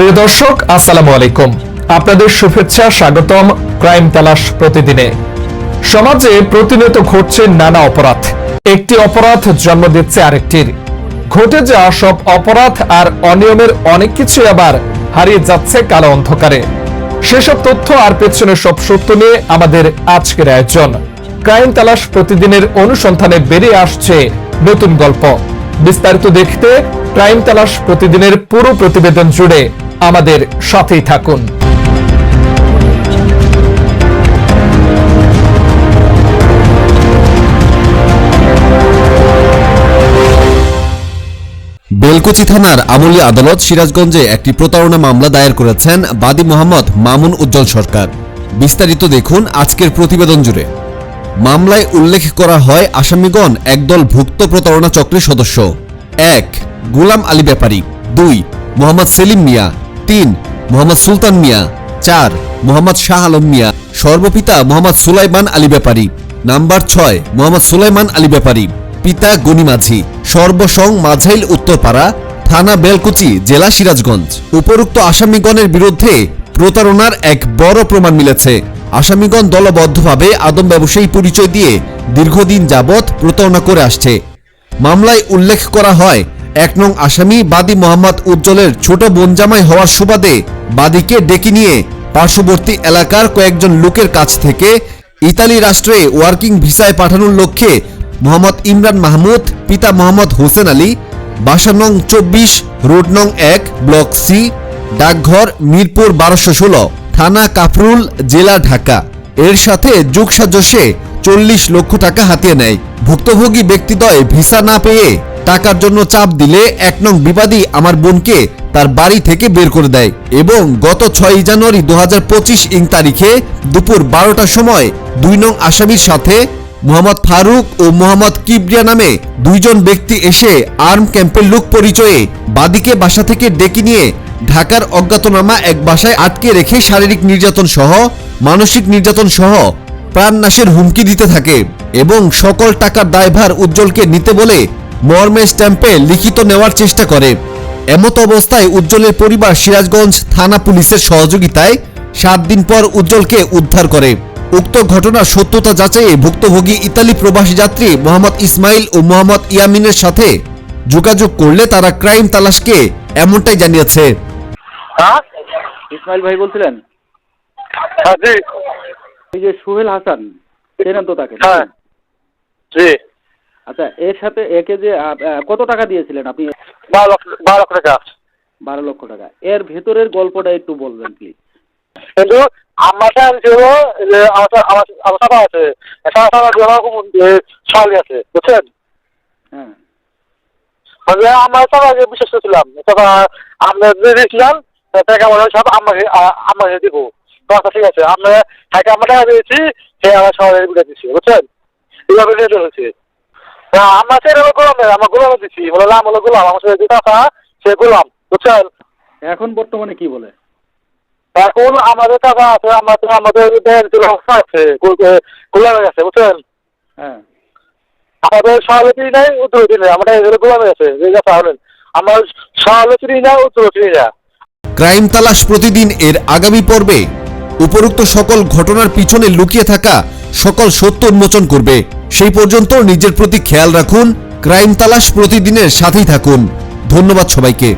প্রিয় দর্শক, আসসালামু আলাইকুম। আপনাদের শুভেচ্ছা, স্বাগতম ক্রাইম তালাশ প্রতিদিনে। সমাজে প্রতিনিয়ত ঘটছে নানা অপরাধ। একটি অপরাধ জন্ম দিচ্ছে আরেকটির। ঘটে যাওয়া সব অপরাধ আর অনিয়মের অনেক কিছু আবার হারিয়ে যাচ্ছে কালো অন্ধকারে। সেসব তথ্য আর পেছনে সব সত্য নিয়ে আমাদের আজকের আয়োজন। ক্রাইম তালাশ প্রতিদিনের অনুসন্ধানে বেরিয়ে আসছে নতুন গল্প। বিস্তারিত দেখতে ক্রাইম তালাশ প্রতিদিনের পুরো প্রতিবেদন জুড়ে আমাদের সাথেই থাকুন। বেলকুচি থানার আমলি আদালত সিরাজগঞ্জে একটি প্রতারণা মামলা দায়ের করেছেন বাদী মোহাম্মদ মামুন উজ্জ্বল সরকার। বিস্তারিত দেখুন আজকের প্রতিবেদন জুড়ে। মামলায় উল্লেখ করা হয় আসামিগণ একদল ভুক্ত প্রতারণা চক্রের সদস্য। এক, গুলাম আলী ব্যাপারী। দুই, মোহাম্মদ সেলিম মিয়া। তিন, মোহাম্মদ সুলতান মিয়া। চার, মোহাম্মদ শাহ আলম মিয়া। সর্বপিতা মোহাম্মদ সুলাইমান আলী ব্যাপারী। নাম্বার ছয়, মোহাম্মদ সুলাইমান আলী ব্যাপারী। পিতা গনি মাঝি। সর্বসং মাঝাইল উত্তরপাড়া, থানা বেলকুচি, জেলা সিরাজগঞ্জ। উপরোক্ত আসামিগণের বিরুদ্ধে প্রতারণার এক বড় প্রমাণ মিলেছে। আসামিগণ দলবদ্ধভাবে আদম ব্যবসায়ী পরিচয় দিয়ে দীর্ঘদিন যাবৎ প্রতারণা করে আসছে। মামলায় উল্লেখ করা হয় এক নং আসামি বাদী মোহাম্মদ উজ্জ্বলের ছোট বোনজামাই হওয়ার সুবাদে বাদীকে ডেকে নিয়ে পার্শ্ববর্তী এলাকার কয়েকজন লোকের কাছ থেকে ইতালি রাষ্ট্রে ওয়ার্কিং ভিসায় পাঠানোর লক্ষ্যে মোহাম্মদ ইমরান মাহমুদ, পিতা মোহাম্মদ হোসেন আলী, বাসা নং চব্বিশ, রোড নং এক, ব্লক সি, ডাকঘর, মিরপুর বারোশো ষোলো, থানা কাফরুল, জেলা ঢাকা। এর সাথে যোগসাজশে চল্লিশ লক্ষ টাকা হাতিয়ে নেয়। ভুক্তভোগী ব্যক্তিদ্বয় ভিসা না পেয়ে টাকার জন্য চাপ দিলে এক নং বিবাদী আমার বোনকে তার বাড়ি থেকে বের করে দেয় এবং গত ছয়ই জানুয়ারি দু হাজার পঁচিশ ইং তারিখে দুপুর বারোটার সময় দুই নং আসামির সাথে মোহাম্মদ ফারুক ও মোহাম্মদ কিবরিয়া নামে দুইজন ব্যক্তি এসে আর্ম ক্যাম্পের লোক পরিচয়ে বাদীকে বাসা থেকে ডেকে নিয়ে ঢাকার অজ্ঞাতনামা এক বাসায় আটকে রেখে শারীরিক নির্যাতন সহ, মানসিক নির্যাতন সহ প্রাণনাশের হুমকি দিতে থাকে এবং সকল টাকার দায়ভার উজ্জ্বলকে নিতে বলে মর্মে স্ট্যাম্পে লিখিত নেওয়ার চেষ্টা করে। এমত অবস্থায় উজ্জ্বলের পরিবার সিরাজগঞ্জ থানা পুলিশের সহযোগিতায় সাত দিন পর উজ্জ্বলকে উদ্ধার করে। উক্ত ঘটনার সত্যতা যাচাইয়ে ভুক্তভোগী ইতালি প্রবাসী যাত্রী মোহাম্মদ ইসমাইল ও মোহাম্মদ ইয়ামিনের সাথে যোগাযোগ করলে তারা ক্রাইম তালাশকে এমনটাই জানিয়েছে। হ্যাঁ? ইসমাইল ভাই বলছিলেন? হ্যাঁ এই যে সোহেল হাসান চেনেন তো তাকে? হ্যাঁ। জি। আচ্ছা এর সাথে একে যে কত টাকা দিয়েছিলেন আপনি? বারো লক্ষ বারো লক্ষ টাকা। বারো লক্ষ টাকা। এর ভেতরের গল্পটা একটু বলবেন প্লিজ কিন্তু আমার সাথে ছিল যে আমার আমার সাথে আছে একটা আমার সাথে আমার সালি আছে বুঝছেন? হ্যাঁ। মানে আমার সবাই বিশ্বাস করছিলাম তখন আমরা যে দিয়েছিলাম টাকা আমার সব আমাকে আমাকে দিব। তো আচ্ছা ঠিক আছে আমরা টাকা আমরা টাকা দিয়েছি সে আমার সবাই গুলো দিচ্ছি বুঝছেন? এইভাবে নিয়ে না আমার সে এরকম গোলাম নেই আমার গোলাম দিচ্ছি বলে নাম হলো গোলাম আমার সাথে যে টাকা সে গোলাম বুঝছেন? এখন বর্তমানে কি বলে? এখন আমাদের টাকা আছে আমাদের আমাদের আছে গোলামে আছে বুঝছেন? হ্যাঁ। আমাদের সহালোচনী নেই উত্তরতি নেই আমরা এগুলো গোলামে আছে যে কথা হলেন আমার সহালোচনী না উত্তরতি না ক্রাইম তালাশ প্রতিদিন এর আগামী পর্বে উপরোক্ত সকল ঘটনার পিছনে লুকিয়ে থাকা সকল সত্য উন্মোচন করবে। সেই পর্যন্ত নিজের প্রতি খেয়াল রাখুন, ক্রাইম তালাশ প্রতিদিনের সাথেই থাকুন। ধন্যবাদ সবাইকে।